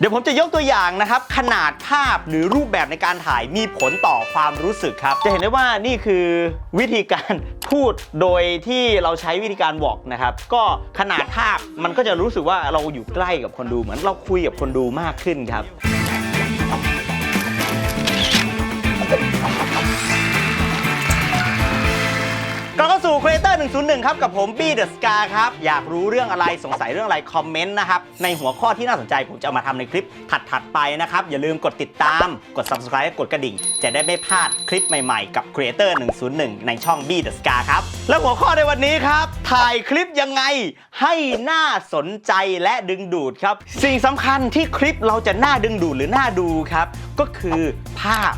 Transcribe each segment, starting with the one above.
เดี๋ยวผมจะยกตัวอย่างนะครับ ขนาดภาพหรือรูปแบบในการถ่ายมีผลต่อความรู้สึกครับ จะเห็นได้ว่านี่คือวิธีการพูดโดยที่เราใช้วิธีการบอกนะครับ ก็ขนาดภาพมันก็จะรู้สึกว่าเราอยู่ใกล้กับคนดูเหมือนเราคุยกับคนดูมากขึ้นครับ 101 ครับ กับผมบี้เดอะสกาครับ อยากรู้เรื่องอะไรสงสัยเรื่องอะไร คอมเมนต์นะครับ ในหัวข้อที่น่าสนใจผมจะเอามาทำในคลิปถัด ๆ ไปนะครับ อย่าลืมกดติดตาม กด Subscribe กดกระดิ่ง จะได้ไม่พลาดคลิปใหม่ๆ กับ Creator 101 ในช่องบี้เดอะสกาครับ และหัวข้อในวันนี้ครับ ถ่ายคลิปยังไงให้น่าสนใจและดึงดูดครับ สิ่งสำคัญที่คลิปเราจะน่าดึงดูดหรือน่าดูครับ ก็คือภาพ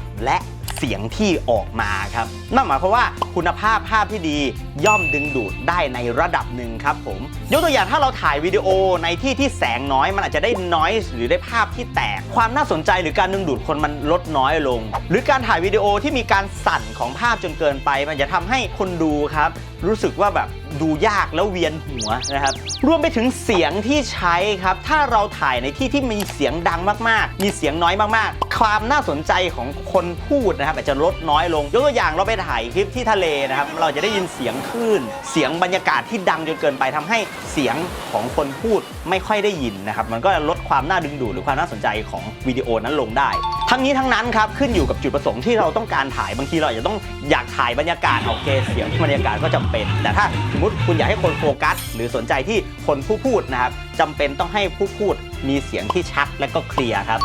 เสียงที่ออกมาครับนั่นหมายความว่าคุณภาพภาพที่ดีย่อมดึงดูดได้ในระดับหนึ่งครับผมยกตัวอย่างถ้าเราถ่ายวิดีโอในที่ที่แสงน้อย มันอาจจะได้น้อยหรือได้ภาพที่แตก ความน่าสนใจหรือการดึงดูดคนมันลดน้อยลง หรือการถ่ายวิดีโอที่มีการสั่นของภาพจนเกินไป มันจะทำให้คนดูครับ รู้สึกว่าแบบ ดูยากแล้วเวียนหัวนะครับรวมไปถึงเสียงที่ใช้ครับ ถ้าเราถ่ายในที่ที่มีเสียงดังมากๆ มีเสียงน้อยมากๆ ความน่าสนใจของคนพูดนะครับอาจจะลดน้อยลงยกตัวอย่างเราไปถ่ายคลิปที่ทะเลนะครับ เราจะได้ยินเสียงคลื่น เสียงบรรยากาศที่ดังจนเกินไปทำให้เสียงของคนพูดไม่ค่อยได้ยินนะครับ มันก็จะลดความน่าดึงดูดหรือความน่าสนใจของวิดีโอนั้นลงได้ ทั้งนี้ทั้งนั้นครับขึ้นอยู่กับจุดประสงค์ที่เราต้องการถ่ายบางทีเราอาจจะต้องอยากถ่ายบรรยากาศโอเคเสียงบรรยากาศก็จำเป็น แต่ถ้าสมมติคุณอยากให้คนโฟกัส หรือสนใจที่คนผู้พูดนะครับจำเป็นต้องให้ผู้พูดมีเสียงที่ชัดและก็เคลียร์ครับ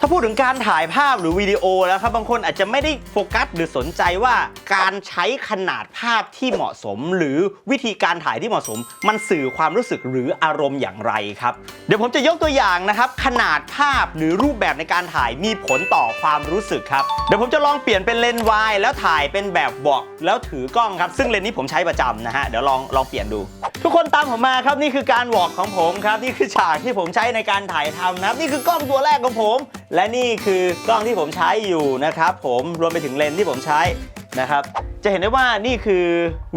ถ้าพูดถึงการถ่ายภาพหรือวิดีโอแล้วครับ บางคนอาจจะไม่ได้โฟกัสหรือสนใจว่าการใช้ขนาดภาพที่เหมาะสม หรือวิธีการถ่ายที่เหมาะสม มันสื่อความรู้สึกหรืออารมณ์อย่างไรครับ เดี๋ยวผมจะยกตัวอย่างนะครับ ขนาดภาพหรือรูปแบบในการถ่ายมีผลต่อความรู้สึกครับ เดี๋ยวผมจะลองเปลี่ยนเป็นเลนส์วายแล้วถ่ายเป็นแบบบอกแล้วถือกล้องครับ ซึ่งเลนส์นี้ผมใช้ประจำนะฮะเดี๋ยวลองลองเปลี่ยนดู ทุกคนตามผมมาครับนี่คือการวอกของผมครับนี่คือฉากที่ผมใช้ในการถ่ายทำนะครับนี่คือกล้องตัวแรกของผม และนี่คือกล้องที่ผมใช้อยู่นะครับผมรวมไปถึงเลนส์ที่ผมใช้นะครับ จะเห็นได้ว่านี่คือ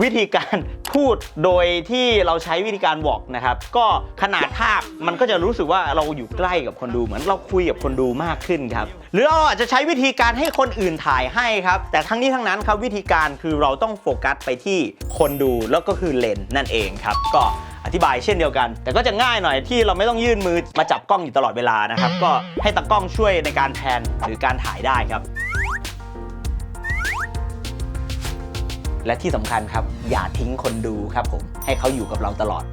วิธีการพูดโดยที่เราใช้วิธีการวอกนะครับ ก็ขนาดภาพมันก็จะรู้สึกว่าเราอยู่ใกล้กับคนดูเหมือนเราคุยกับคนดูมากขึ้นครับ หรือเราอาจจะใช้วิธีการให้คนอื่นถ่ายให้ครับ แต่ทั้งนี้ทั้งนั้นครับวิธีการคือเราต้องโฟกัสไปที่คนดูแล้วก็คือเลนส์นั่นเองครับ ก็ อธิบายเช่นเดียวกัน แต่ก็จะง่ายหน่อยที่เราไม่ต้องยื่นมือมาจับกล้องอยู่ตลอดเวลานะครับ ก็ให้ตากล้องช่วยในการแพนหรือการถ่ายได้ครับ และที่สำคัญครับ อย่าทิ้งคนดูครับผมให้เขาอยู่กับเราตลอด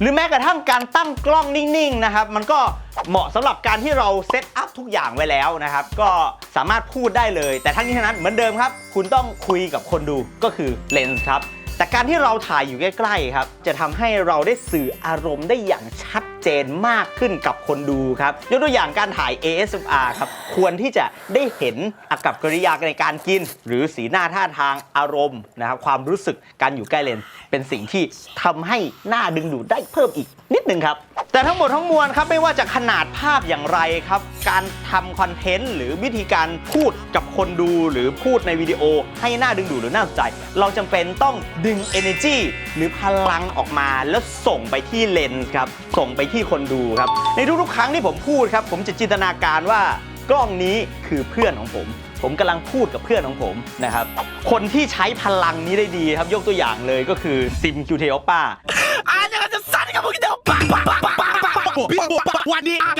หรือแม้กระทั่งการตั้งกล้องนิ่งๆนะครับ มันก็เหมาะสำหรับการที่เราเซตอัพทุกอย่างไว้แล้วนะครับ ก็สามารถพูดได้เลย แต่ทั้งนี้ทั้งนั้นเหมือนเดิมครับ คุณต้องคุยกับคนดูก็คือเลนส์ครับ แต่การที่เราถ่ายอยู่ใกล้ๆครับ จะทำให้เราได้สื่ออารมณ์ได้อย่างชัดเจนมากขึ้นกับคนดูครับยกตัวอย่างการถ่าย ASMR ครับควรที่จะได้เห็นอากับกริยาในการกิน หรือสีหน้าท่าทางอารมณ์นะครับความรู้สึกการอยู่ใกล้เลนเป็นสิ่งที่ทำให้หน้าดึงดูดได้เพิ่มอีกนิด นึงครับ แต่ทั้งหมดทั้งมวลครับไม่ว่าจะขนาดภาพอย่างไรครับ การทำคอนเทนต์หรือวิธีการพูดกับคนดูหรือพูดในวิดีโอ ให้หน้าดึงดูดหรือน่าสนใจ เราจำเป็นต้องดึง energy หรือพลังออกมาแล้วส่งไปที่เลนส์ครับ ส่งไปที่คนดูครับ ในทุกๆ ครั้งที่ผมพูดครับ ผมจะจินตนาการว่ากล้องนี้คือเพื่อนของผม ผมกำลังพูดกับเพื่อนของผมนะครับ คนที่ใช้พลังนี้ได้ดีครับ ยกตัวอย่างเลยก็คือซิมคิวเทอป้า กั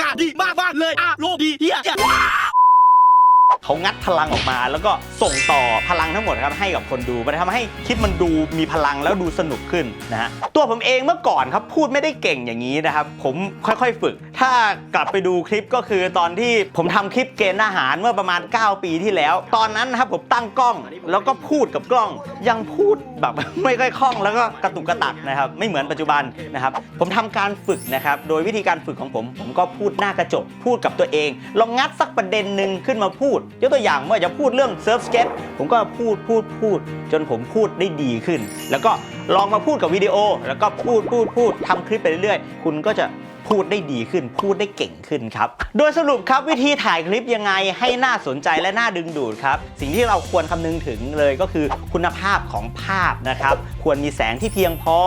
เขางัดพลังออกมา แล้วก็ส่งต่อพลังทั้งหมดครับให้กับคนดูมันทำให้คลิปมันดูมีพลังแล้วดูสนุกขึ้นนะฮะตัวผมเองเมื่อก่อนครับพูดไม่ได้เก่งอย่างนี้นะครับ ผมค่อยๆฝึก ถ้ากลับไปดูคลิปก็คือตอนที่ผมทำคลิปเกณฑ์อาหารเมื่อประมาณ 9 ปีที่แล้ว ตอนนั้นนะครับผมตั้งกล้องแล้วก็พูดกับกล้อง ยังพูดแบบไม่ค่อยคล่องแล้วก็กระตุกกระตักนะครับ ไม่เหมือนปัจจุบันนะครับ ผมทำการฝึกนะครับ โดยวิธีการฝึกของผม ผมก็พูดหน้ากระจก พูดกับตัวเองลองงัดสักประเด็นหนึ่งขึ้นมาพูดยกตัวอย่างเมื่อจะพูดเรื่องเซิร์ฟสเก็ตผมก็พูดพูดพูด จนผมพูดได้ดีขึ้น แล้วก็ลองมาพูดกับวิดีโอ แล้วก็พูดพูดพูดทำคลิปไปเรื่อยๆ คุณก็จะ พูดได้ดีขึ้น พูดได้เก่งขึ้นครับ โดยสรุปครับวิธีถ่ายคลิปยังไงให้น่าสนใจและน่าดึงดูดครับ สิ่งที่เราควรคำนึงถึงเลยก็คือคุณภาพของภาพนะครับ ควรมีแสงที่เพียงพอ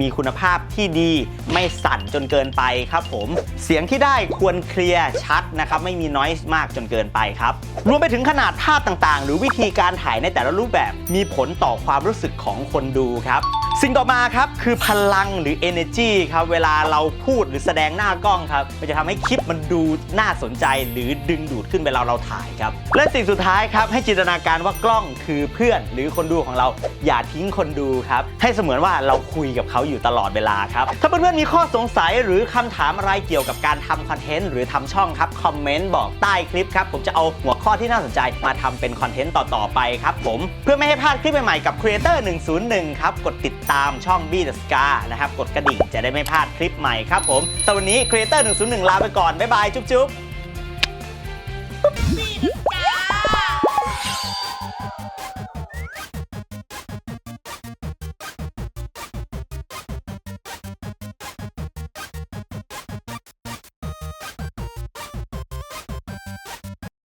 มีคุณภาพที่ดี ไม่สั่นจนเกินไปครับผม เสียงที่ได้ควรเคลียร์ชัดนะครับ ไม่มีน้อยมากจนเกินไปครับ รวมไปถึงขนาดภาพต่างๆ หรือวิธีการถ่ายในแต่ละรูปแบบ มีผลต่อความรู้สึกของคนดูครับ สิ่งต่อมาครับคือพลังหรือ energy ครับ เวลาเราพูดหรือแสดงงหน้ากล้องครับ มันจะทำให้คลิปมันดูน่าสนใจ หรือดึงดูดขึ้นไปเวลาเราถ่ายครับ และสิ่งสุดท้ายครับให้จินตนาการว่ากล้องคือเพื่อน หรือคนดูของเราอย่าทิ้งคนดูครับ ให้เสมือนว่าเราคุยกับเขาอยู่ตลอดเวลาครับ ถ้าเพื่อนๆมีข้อสงสัยหรือคำถามอะไรเกี่ยวกับการทำคอนเทนต์หรือทำช่องครับคอมเมนต์บอกใต้คลิปครับผมจะเอาหัวข้อที่น่าสนใจมาทำเป็นคอนเทนต์ต่อๆไปครับผมเพื่อไม่ให้พลาดคลิปใหม่ๆกับ Creator 101 ครับกดติดตามช่อง b the Scar นะครับกดกระดิ่งจะได้ไม่พลาดคลิปใหม่ครับผมสำวันนี้ Creator 101 ลาไปก่อน บ๊ายบาย จุ๊บ